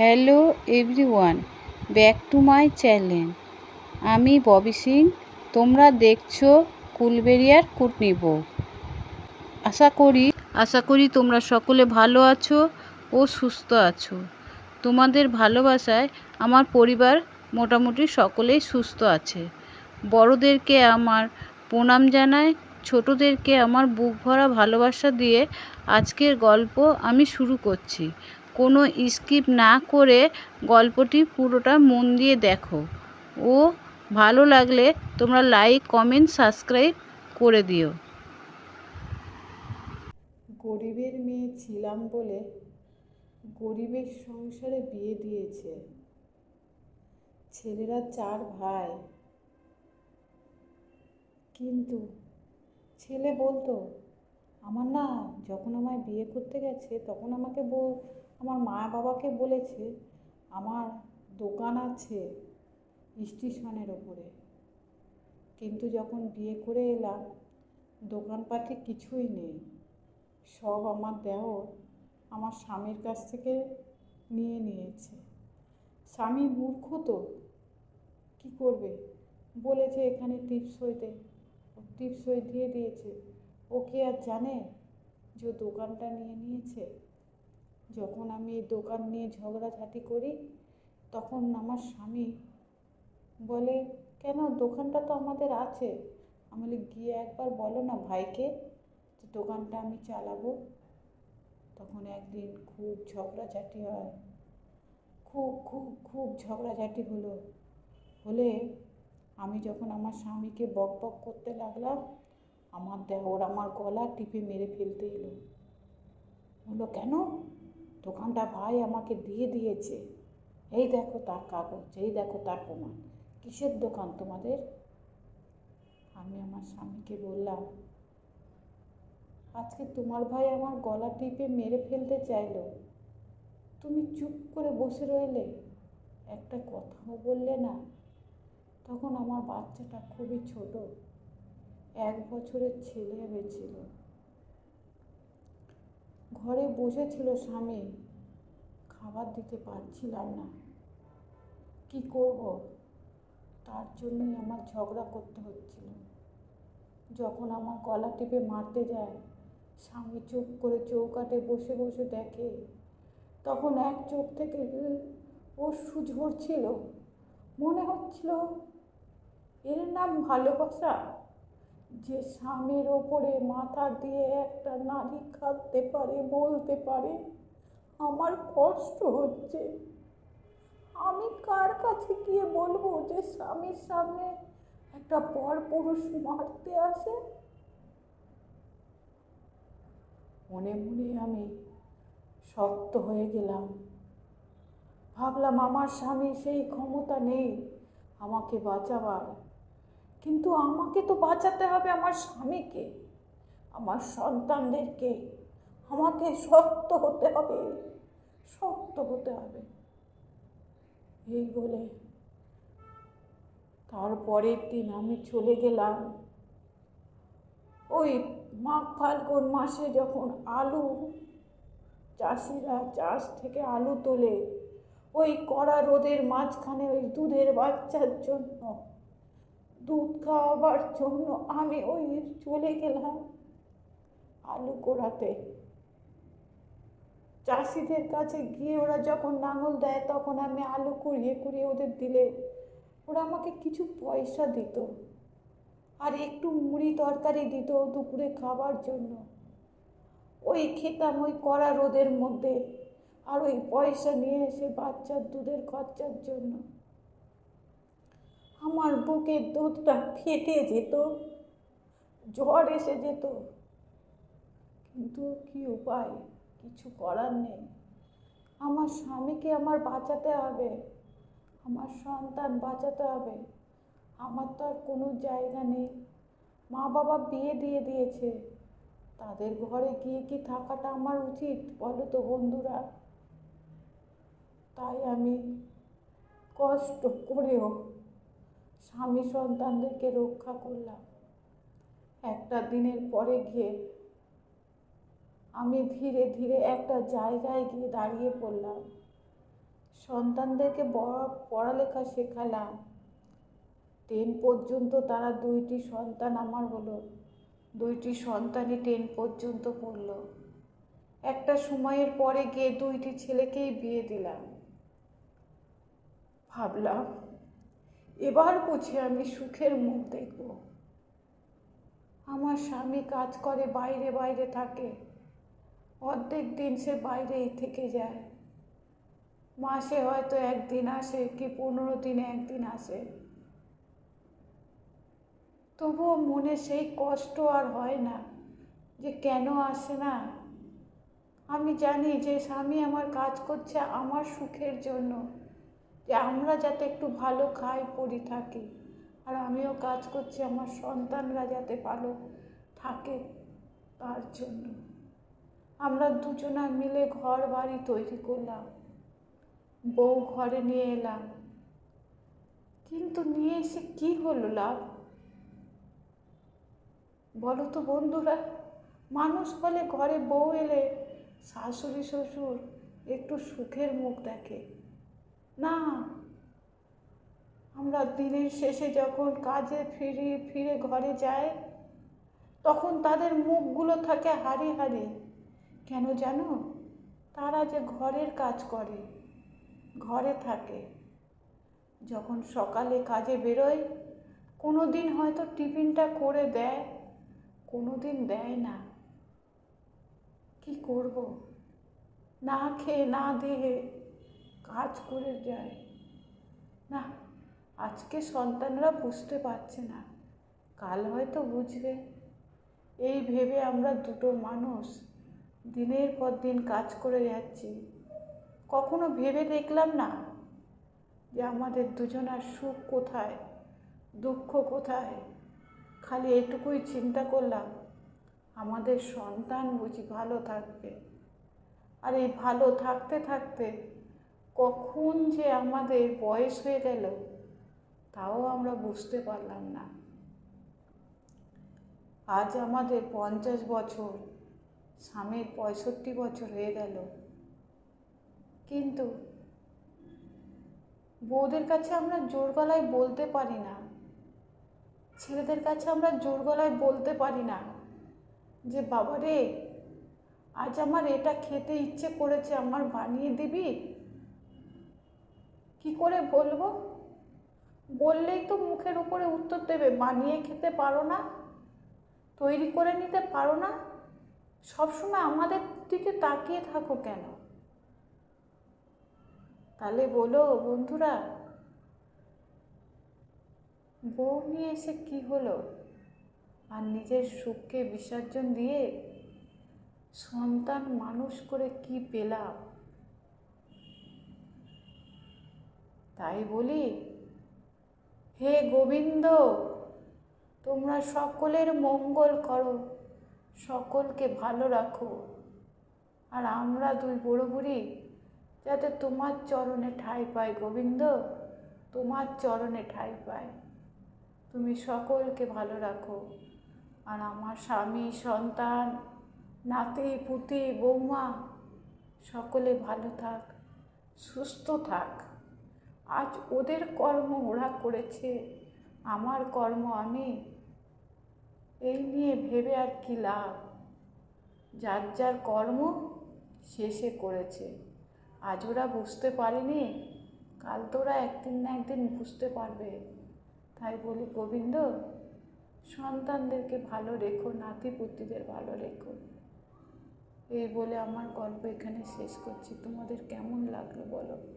Hello everyone, back to my channel. আমি ববি সিং, তোমরা দেখছ কুলবেরিয়ার কুটনি বউ। আশা করি আশা করি তোমরা সকলে ভালো আছো ও সুস্থ আছো। তোমাদের ভালোবাসায় আমার পরিবার মোটামুটি সকলেই সুস্থ আছে। বড়দেরকে আমার প্রণাম জানাই, ছোটোদেরকে আমার বুক ভরা ভালোবাসা দিয়ে আজকের গল্প আমি শুরু করছি। কোনো স্কিপ না করে গল্পটি পুরোটা মন দিয়ে দেখো। ও ভালো লাগলে তোমরা লাইক, কমেন্ট, সাবস্ক্রাইব করে দিও। গরিবের মেয়ে ছিলাম বলে গরিবের সংসারে বিয়ে দিয়েছে। ছেলেরা চার ভাই। কিন্তু ছেলে বলতো, আমার না যখন আমায় বিয়ে করতে গেছে তখন আমাকে বল আমার মা বাবাকে বলেছে, আমার দোকান আছে স্টেশনের ওপরে। কিন্তু যখন বিয়ে করে এলাম, দোকানপাটে কিছুই নেই। সব আমার দেওর আমার স্বামীর কাছ থেকে নিয়ে নিয়েছে। স্বামী মূর্খ তো, কী করবে? বলেছে এখানে টিপস হইতে টিপস হয়ে দিয়ে দিয়েছে। ও কি আর জানে যে দোকানটা নিয়ে নিয়েছে? যখন আমি দোকান নিয়ে ঝগড়াঝাটি করি, তখন আমার স্বামী বলে, কেন? দোকানটা তো আমাদের আছে। আমি বলি, গিয়ে একবার বলো না ভাইকে যে দোকানটা আমি চালাবো। তখন একদিন খুব ঝগড়াঝাটি হয়। খুব খুব খুব ঝগড়াঝাটি হলো। হলে আমি যখন আমার স্বামীকে বক বক করতে লাগলাম, আমার দেওর আমার গলা টিপে মেরে ফেলতে এলো। বলল, কেন? দোকানটা ভাই আমাকে দিয়ে দিয়েছে। এই দেখো তার কাগজ, এই দেখো তার প্রমাণ। কিসের দোকান তোমাদের? আমি আমার স্বামীকে বললাম, আজকে তোমার ভাই আমার গলা টিপে মেরে ফেলতে চাইলো। তুমি চুপ করে বসে রইলে, একটা কথাও বললে না। তখন আমার বাচ্চাটা খুবই ছোট, এক বছরের ছেলে হয়েছিল। ঘরে বসেছিল স্বামী। খাবার দিতে পারছিলাম না। কি করব? তার জন্যই আমার ঝগড়া করতে হচ্ছিল। যখন আমার গলা টিপে মারতে যায়, স্বামী চুপ করে চৌকাটে বসে বসে দেখে। তখন এক চোখ থেকে অশ্রু ঝরছিল। মনে হচ্ছিল, এর নাম ভালোবাসা? যে স্বামীর ওপরে মাথা দিয়ে একটা নারী কাঁদতে পারে, বলতে পারে, আমার কষ্ট হচ্ছে। আমি কার কাছে গিয়ে বলব যে স্বামীর সামনে একটা পর পুরুষ মারতে আসে? মনে মনে আমি শক্ত হয়ে গেলাম। ভাবলাম আমার স্বামী সেই ক্ষমতা নেই, আমাকে বাঁচাবার। কিন্তু আমাকে তো বাঁচাতে হবে আমার স্বামীকে, আমার সন্তানদেরকে। আমাকে শক্ত হতে হবে, শক্ত হতে হবে। এই বলে তারপরের দিন আমি চলে গেলাম। ওই মাঘ ফাল্গুন মাসে যখন আলু চাষিরা চাষ থেকে আলু তোলে, ওই কড়া রোদের মাঝখানে ওই দুধের বাচ্চার জন্য দুধ খাওয়াবার জন্য আমি ওই চলে গেলাম আলু কোড়াতে চাষিদের কাছে গিয়ে ওরা যখন নাঙল দেয়, তখন আমি আলু কুড়িয়ে কুড়িয়ে ওদের দিলে। ওরা আমাকে কিছু পয়সা দিত আর একটু মুড়ি তরকারি দিত দুপুরে খাবার জন্য। ওই খেতাম ওই কড়া রোদের মধ্যে আর ওই পয়সা নিয়ে এসে বাচ্চার দুধের খরচার জন্য। আমার বুকের দুধটা ফেটে যেত, জ্বর এসে যেত। কিন্তু কি উপায়? কিছু করার নেই। আমার স্বামীকে আমার বাঁচাতে হবে। আমার সন্তান বাঁচাতে হবে। আমার তো আর কোনো জায়গা নেই। মা বাবা বিয়ে দিয়ে দিয়েছে। তাদের ঘরে গিয়ে কি থাকাটা আমার উচিত বলো তো বন্ধুরা? তাই আমি কষ্ট করেও স্বামী সন্তানদেরকে রক্ষা করলাম। একটা দিনের পরে গিয়ে আমি ধীরে ধীরে একটা জায়গায় গিয়ে দাঁড়িয়ে পড়লাম। সন্তানদেরকে বড় পড়ালেখা শেখালাম। টেন পর্যন্ত তারা দুইটি সন্তান আমার হলো। দুইটি সন্তানই টেন পর্যন্ত পড়ল। একটা সময়ের পরে গিয়ে দুইটি ছেলেকেই বিয়ে দিলাম। ভাবলাম এবার বুঝি আমি সুখের মুখ দেখব। আমার স্বামী কাজ করে বাইরে বাইরে থাকে। অর্ধেক দিন সে বাইরেই থেকে যায়। মাসে হয়তো একদিন আসে কি পনেরো দিনে একদিন আসে। তবুও মনে সেই কষ্ট আর হয় না যে কেন আসে না। আমি জানি যে স্বামী আমার কাজ করছে আমার সুখের জন্য। যে আমরা যাতে একটু ভালো খাই, পরি থাকি। আর আমিও কাজ করছি, আমার সন্তানরা যাতে ভালো থাকে তার জন্য। আমরা দুজনা মিলে ঘর বাড়ি তৈরি করলাম। বউ ঘরে নিয়ে এলাম। কিন্তু নিয়ে এসে কি হলো লাভ? বলো তো বন্ধুরা, মানুষ বলে ঘরে বউ এলে শাশুড়ি শ্বশুর একটু সুখের মুখ দেখে। না, আমরা দিনের শেষে যখন কাজে ফিরে ফিরে ঘরে যাই, তখন তাদের মুখগুলো থাকে হারি হারি কেন জানো? তারা যে ঘরের কাজ করে, ঘরে থাকে। যখন সকালে কাজে বেরোয় কোনো দিন হয়তো টিফিনটা করে দেয় কোনো দিন দেয় না। কি করব? না খেয়ে, না দিয়ে কাজ করে যায়। না, আজকে সন্তানরা বুঝতে পারছে না। কাল হয়তো বুঝবে। এই ভেবে আমরা দুটো মানুষ দিনের পর দিন কাজ করে যাচ্ছি। কখনো ভেবে দেখলাম না যে আমাদের দুজনার সুখ কোথায়, দুঃখ কোথায়। খালি এটুকুই চিন্তা করলাম, আমাদের সন্তান বুঝি ভালো থাকবে। আর এই ভালো থাকতে থাকতে কখন যে আমাদের বয়স হয়ে গেল, তাও আমরা বুঝতে পারলাম না। আজ আমাদের পঞ্চাশ বছর, স্বামীর পঁয়ষট্টি বছর হয়ে গেল। কিন্তু বউদের কাছে আমরা জোর গলায় বলতে পারি না, ছেলেদের কাছে আমরা জোর গলায় বলতে পারি না যে বাবা রে আজ আমার এটা খেতে ইচ্ছে করেছে, আমার বানিয়ে দিবি? কি করে বলব? বললেই তো মুখের উপরে উত্তর দেবে, বানিয়ে খেতে পারো না, তৈরি করে নিতে পারো না। সবসময় আমাদের দিকে তাকিয়ে থাকো কেন? তাহলে বলো বন্ধুরা, বউ নিয়ে এসে কি হলো? আর নিজের সুখকে বিসর্জন দিয়ে সন্তান মানুষ করে কি পেলাম? তাই বলি, হে গোবিন্দ, তোমরা সকলের মঙ্গল করো, সকলকে ভালো রাখো। আর আমরা দুই বুড়ো বুড়ি যাতে তোমার চরণে ঠাঁই পাই গোবিন্দ, তোমার চরণে ঠাঁই পাই। তুমি সকলকে ভালো রাখো। আর আমার স্বামী, সন্তান, নাতি, পুতি, বৌমা, সকলে ভালো থাক, সুস্থ থাক। আজ ওদের কর্ম ওরা করেছে, আমার কর্ম আমি। এই নিয়ে ভেবে আর কি লাভ? যার যার কর্ম শেষে করেছে। আজ ওরা বুঝতে পারেনি, কাল তো ওরা একদিন না একদিন বুঝতে পারবে। তাই বলি, গোবিন্দ, সন্তানদেরকে ভালো রেখো নাতি পুতিদের ভালো রেখো। এই বলে আমার গল্প এখানে শেষ করছি। তোমাদের কেমন লাগল বলো?